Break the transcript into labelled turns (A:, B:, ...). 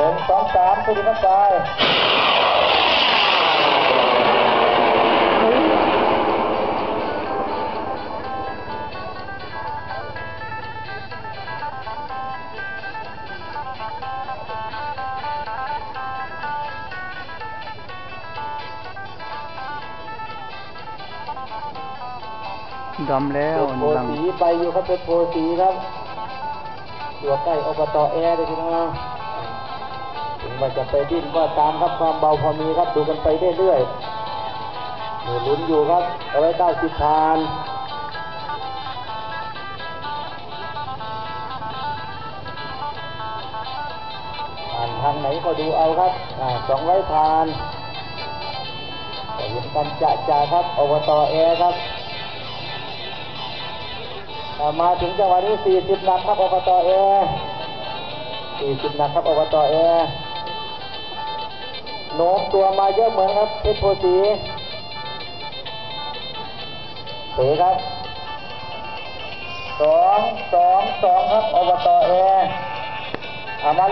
A: นึ่งสองสามสุรินักกาย
B: ดำแล้ว
A: เป็นโพ
B: ดัง
A: สีไปอยู่ครับเป็นโพสีครับตัวใกล้อบตแอร์เลยทีน้องถึง ว่าจะไปดิ้นก็ตามครับความเบาพอมีครับดูกันไปเรื่อยๆมีลุ้นอยู่ครับเอาไว้เก้าสิบพานผ่านทางไหนก็ดูเอาครับสองร้อยพานเห็นกันจะจ่าครับอบตแอร์ครับมาถึงจังหวะนี้ 40 นัดครับอบตเอ40 นัดครับอบตเอ โน้มตัวมาเยอะเหมือนครับเพชรโพสีเตะครับสองสองสองครับอบตเออามา